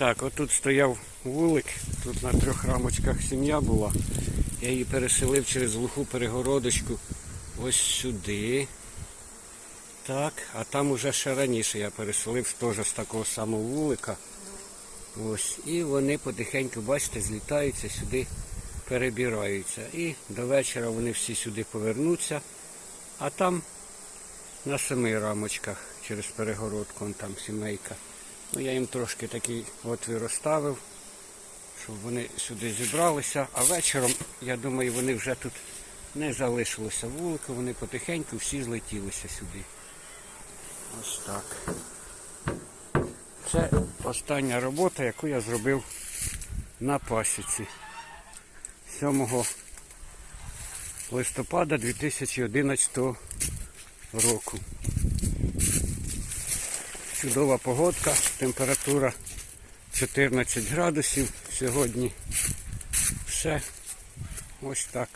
Так, отут стояв вулик, тут на трьох рамочках сім'я була. Я її переселив через глуху перегородочку ось сюди. Так, а там уже ще раніше я переселив теж з такого самого вулика. Ось. І вони потихеньку, бачите, злітаються сюди, перебираються. І до вечора вони всі сюди повернуться. А там на семи рамочках через перегородку, вон там сімейка. Ну, я їм трошки такий отвір розставив, щоб вони сюди зібралися. А вечором, я думаю, вони вже тут не залишилося вулику, вони потихеньку всі злетілися сюди. Ось так. Це остання робота, яку я зробив на пасіці 7 листопада 2011 року. Чудова погодка, температура 14 градусів сьогодні. Все ось так.